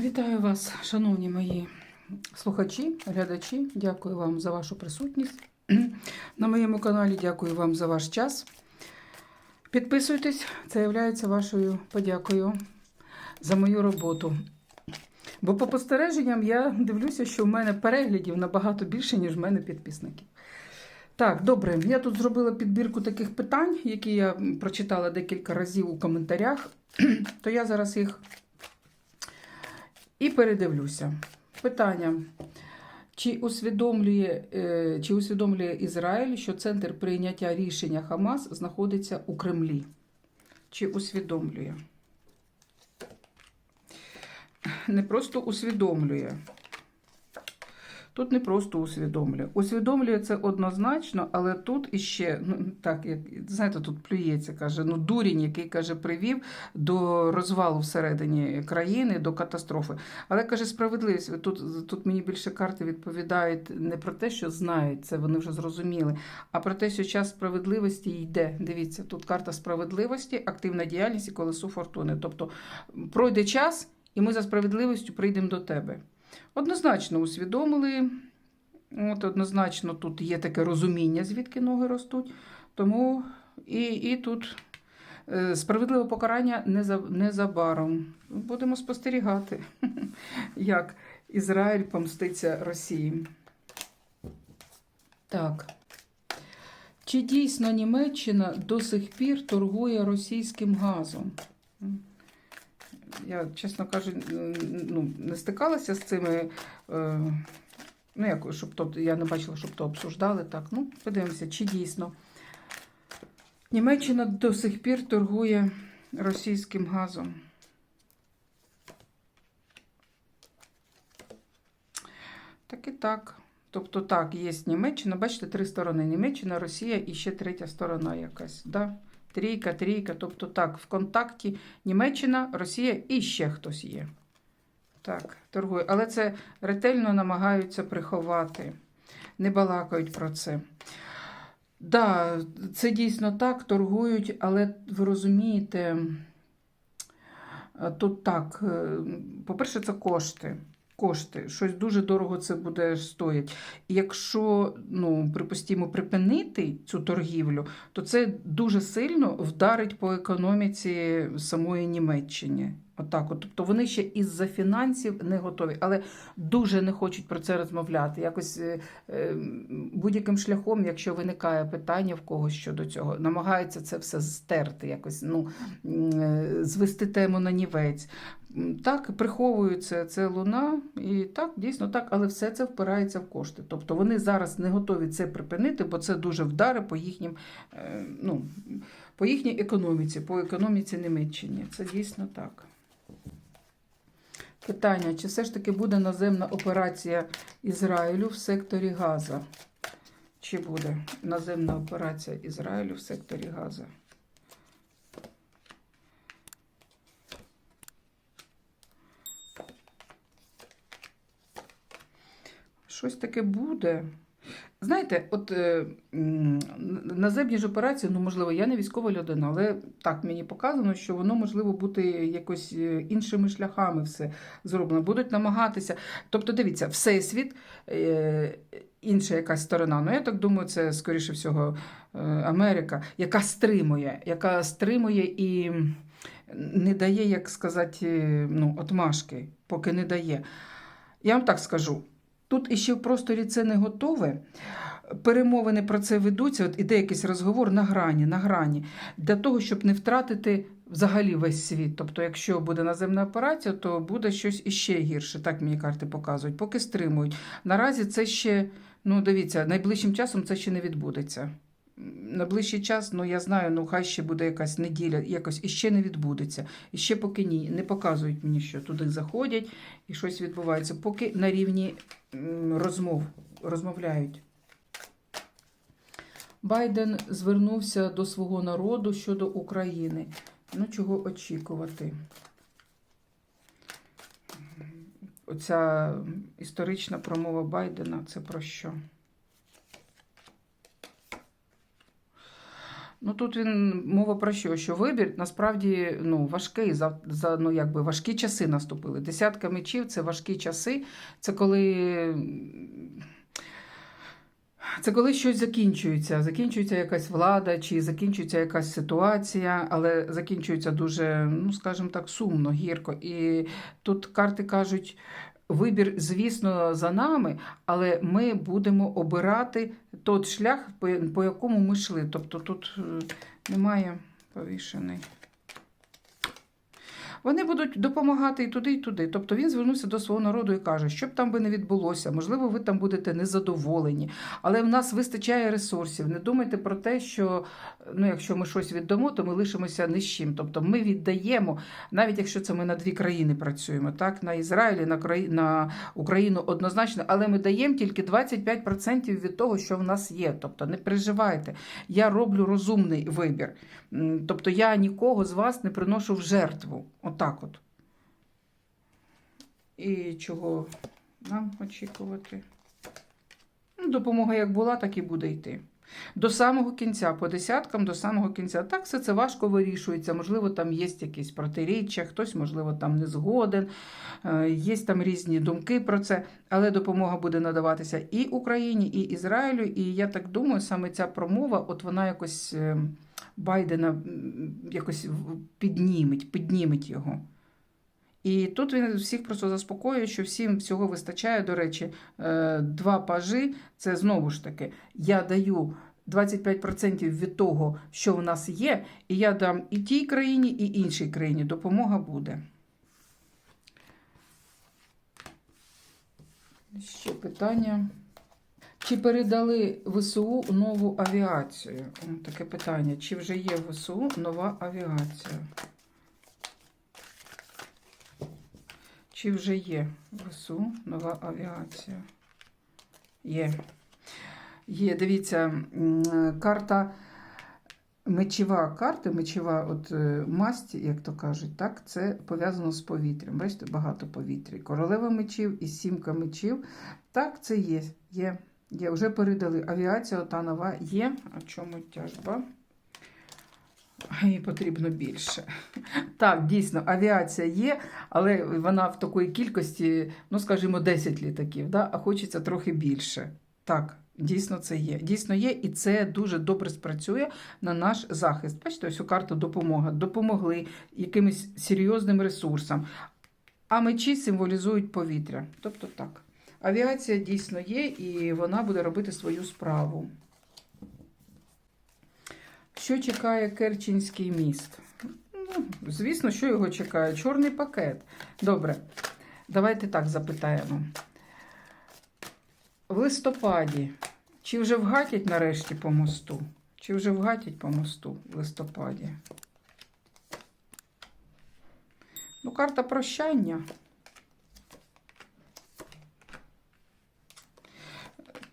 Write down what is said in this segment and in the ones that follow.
Вітаю вас, шановні мої слухачі, глядачі. Дякую вам за вашу присутність на моєму каналі. Дякую вам за ваш час. Підписуйтесь, це є вашою подякою за мою роботу. Бо по спостереженням я дивлюся, що в мене переглядів набагато більше, ніж в мене підписників. Так, добре, я тут зробила підбірку таких питань, які я прочитала декілька разів у коментарях, то я зараз їх і передивлюся. Питання. Чи усвідомлює, е, чи усвідомлює Ізраїль, що центр прийняття рішення Хамас знаходиться у Кремлі? Чи усвідомлює? Не просто усвідомлює. Тут не просто усвідомлює. Усвідомлює це однозначно, але тут іще, ну так, як знаєте, тут плюється, каже, ну дурінь, який каже, привів до розвалу всередині країни, до катастрофи. Але каже, справедливість. Тут, тут мені більше карти відповідають не про те, що знають, це вони вже зрозуміли, а про те, що час справедливості йде. Дивіться, тут карта справедливості, активна діяльність і колесо фортуни. Тобто пройде час, і ми за справедливістю прийдемо до тебе. Однозначно усвідомили, от однозначно тут є таке розуміння, звідки ноги ростуть. Тому і і тут е, справедливе покарання незабаром. Будемо спостерігати, як Ізраїль помститься Росії. Так. Чи дійсно Німеччина до сих пір торгує російським газом? Я, чесно кажучи, ну, не стикалася з цими. Е, ну, як, щоб то, я не бачила, щоб то обсуждали. Так, ну, подивимося, чи дійсно. Німеччина до сих пір торгує російським газом. Так і так. Тобто, так, є Німеччина, бачите, три сторони: Німеччина, Росія і ще третя сторона якась. Да? Трійка, трійка. Тобто так, в контакті Німеччина, Росія і ще хтось є. Так, торгує. Але це ретельно намагаються приховати. Не балакають про це. Да, це дійсно так, торгують, але ви розумієте, тут так, е, по-перше, це кошти кошти. Щось дуже дорого це буде стоїть. І якщо, ну, припустімо, припинити цю торгівлю, то це дуже сильно вдарить по економіці самої Німеччини. Отак, от. Тобто вони ще із-за фінансів не готові, але дуже не хочуть про це розмовляти. Якось е, е, будь-яким шляхом, якщо виникає питання в когось щодо цього, намагаються це все стерти, якось ну, е, звести тему на нівець. Так, приховуються це луна, і так, дійсно так, але все це впирається в кошти. Тобто вони зараз не готові це припинити, бо це дуже вдари по їхнім, ну, по їхній економіці, по економіці Німеччини. Це дійсно так. Питання: чи все ж таки буде наземна операція Ізраїлю в секторі Газа? Чи буде наземна операція Ізраїлю в секторі Газа? Щось таке буде. Знаєте, от е, наземні ж операції, ну, можливо, я не військова людина, але так мені показано, що воно можливо бути якось е, іншими шляхами все зроблено. Будуть намагатися. Тобто, дивіться, всесвіт, е, інша якась сторона. Ну, я так думаю, це, скоріше всього, е, Америка, яка стримує, яка стримує і не дає, як сказати, е, ну, отмашки, поки не дає. Я вам так скажу. Тут іще в просторі це не готове. Перемовини про це ведуться, от іде якийсь розговор на грані, на грані, для того, щоб не втратити взагалі весь світ. Тобто, якщо буде наземна операція, то буде щось іще гірше. Так мені карти показують, поки стримують. Наразі це ще, ну дивіться, найближчим часом це ще не відбудеться. На ближчий час, ну я знаю, ну хай ще буде якась неділя, якось іще не відбудеться. І ще поки ні, не показують мені, що туди заходять і щось відбувається, поки на рівні розмов розмовляють. Байден звернувся до свого народу щодо України. Ну, чого очікувати? Оця історична промова Байдена це про що? Ну тут він мова про що? Що вибір насправді ну, важкий, за, за, ну, якби важкі часи наступили. Десятка мечів це важкі часи. Це коли. Це коли щось закінчується. Закінчується якась влада, чи закінчується якась ситуація, але закінчується дуже, ну скажімо так, сумно, гірко. І тут карти кажуть. Вибір, звісно, за нами, але ми будемо обирати той шлях, по, якому ми йшли. Тобто тут е, немає повішений. Вони будуть допомагати і туди, і туди. Тобто він звернувся до свого народу і каже, що б там би не відбулося, можливо, ви там будете незадоволені, але в нас вистачає ресурсів. Не думайте про те, що ну, якщо ми щось віддамо, то ми лишимося ні з чим. Тобто ми віддаємо, навіть якщо це ми на дві країни працюємо, так, на Ізраїлі, на, краї... на Україну однозначно, але ми даємо тільки 25% від того, що в нас є. Тобто не переживайте, я роблю розумний вибір. Тобто я нікого з вас не приношу в жертву. Отак от. І чого нам очікувати? Ну, Допомога як була, так і буде йти. До самого кінця, по десяткам до самого кінця. Так, все це важко вирішується. Можливо, там є якісь протиріччя, хтось, можливо, там не згоден, е, є там різні думки про це, але допомога буде надаватися і Україні, і Ізраїлю. І я так думаю, саме ця промова, от вона якось е, Байдена якось підніметь, підніметь його. І тут він всіх просто заспокоює, що всім всього вистачає. До речі, е, два пажі це знову ж таки, я даю 25% від того, що в нас є, і я дам і тій країні, і іншій країні. Допомога буде. Ще питання. Чи передали ВСУ нову авіацію? Таке питання. Чи вже є в ВСУ нова авіація? Чи вже є ВСУ нова авіація? Є. Є, дивіться, карта мечова карта, мечова от е, масть, як то кажуть, так, це пов'язано з повітрям. Бачите, багато повітря. Королева мечів і сімка мечів. Так, це є. Є. Є. Вже передали. Авіація ота нова є. А чому тяжба? Їй потрібно більше. Так, дійсно, авіація є, але вона в такої кількості, ну, скажімо, 10 літаків, да? а хочеться трохи більше. Так, дійсно це є. Дійсно є, і це дуже добре спрацює на наш захист. Бачите, ось у карта допомога. Допомогли якимось серйозним ресурсам. А мечі символізують повітря. Тобто так. Авіація дійсно є, і вона буде робити свою справу. Що чекає Керченський міст? Ну, звісно, що його чекає? Чорний пакет. Добре, давайте так запитаємо. В листопаді. Чи вже вгатять нарешті по мосту? Чи вже вгатять по мосту в листопаді? Ну, карта прощання.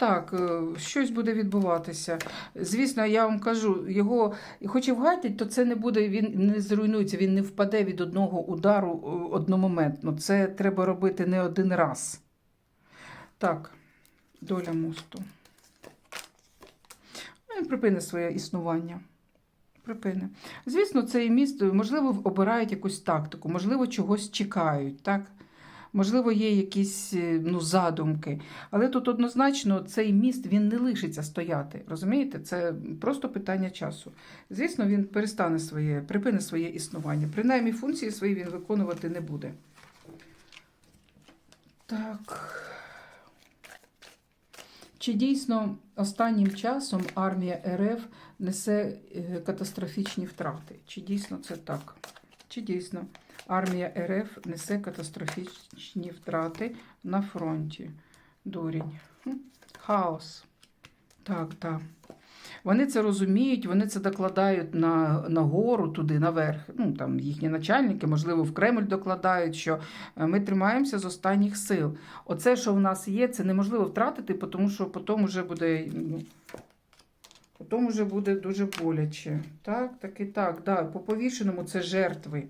Так, е, щось буде відбуватися. Звісно, я вам кажу, його хоч і вгатять, то це не буде, він не зруйнується, він не впаде від одного удару е, одномоментно. Це треба робити не один раз. Так, доля мосту. Ну, Він припине своє існування. Припине. Звісно, цей міст, можливо, обирають якусь тактику, можливо, чогось чекають, так? Можливо, є якісь е, ну, задумки. Але тут однозначно цей міст він не лишиться стояти. Розумієте? Це просто питання часу. Звісно, він перестане своє, припине своє існування. Принаймні функції свої він виконувати не буде. Так. Чи дійсно останнім часом армія РФ несе е, катастрофічні втрати? Чи дійсно це так? Чи дійсно армія РФ несе катастрофічні втрати на фронті? Дурінь. Хаос. Так, так. Вони це розуміють, вони це докладають на, на гору, туди, наверх. Ну, там їхні начальники, можливо, в Кремль докладають, що е, ми тримаємося з останніх сил. Оце, що в нас є, це неможливо втратити, тому що потім вже буде. Ну, потім вже буде дуже боляче. Так, так і так. Да, по повішеному це жертви.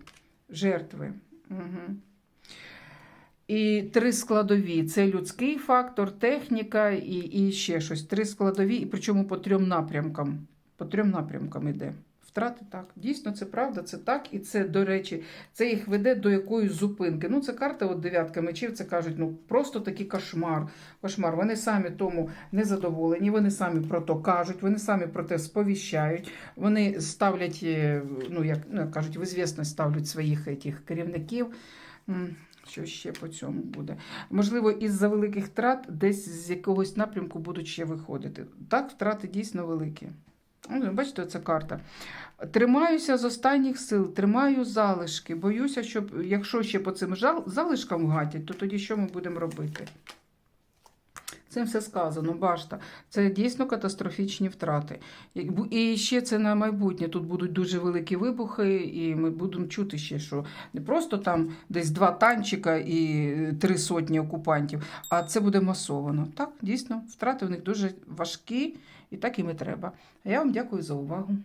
Жертви. Угу. І три складові: це людський фактор, техніка і, і ще щось. Три складові, і причому по трьом напрямкам. по трьом напрямкам йде. Втрати так. Дійсно, це правда, це так. І це, до речі, це їх веде до якоїсь зупинки. Ну, це карта, от дев'ятка мечів, це кажуть, ну просто такий кошмар. Кошмар. Вони самі тому незадоволені, вони самі про то кажуть, вони самі про те сповіщають, вони ставлять, е, ну як, ну, кажуть, в ізвісність ставлять своїх етих керівників. Що ще по цьому буде? Можливо, із-за великих втрат десь з якогось напрямку будуть ще виходити. Так, втрати дійсно великі. Ну, Бачите, оця карта. Тримаюся з останніх сил, тримаю залишки. Боюся, що якщо ще по цим залишкам гатять, то тоді що ми будемо робити? Цим все сказано, башта. Це дійсно катастрофічні втрати. І ще це на майбутнє. Тут будуть дуже великі вибухи, і ми будемо чути ще, що не просто там десь два танчика і е, три сотні окупантів, а це буде масовано. Так, дійсно, втрати у них дуже важкі, і так і треба. А я вам дякую за увагу.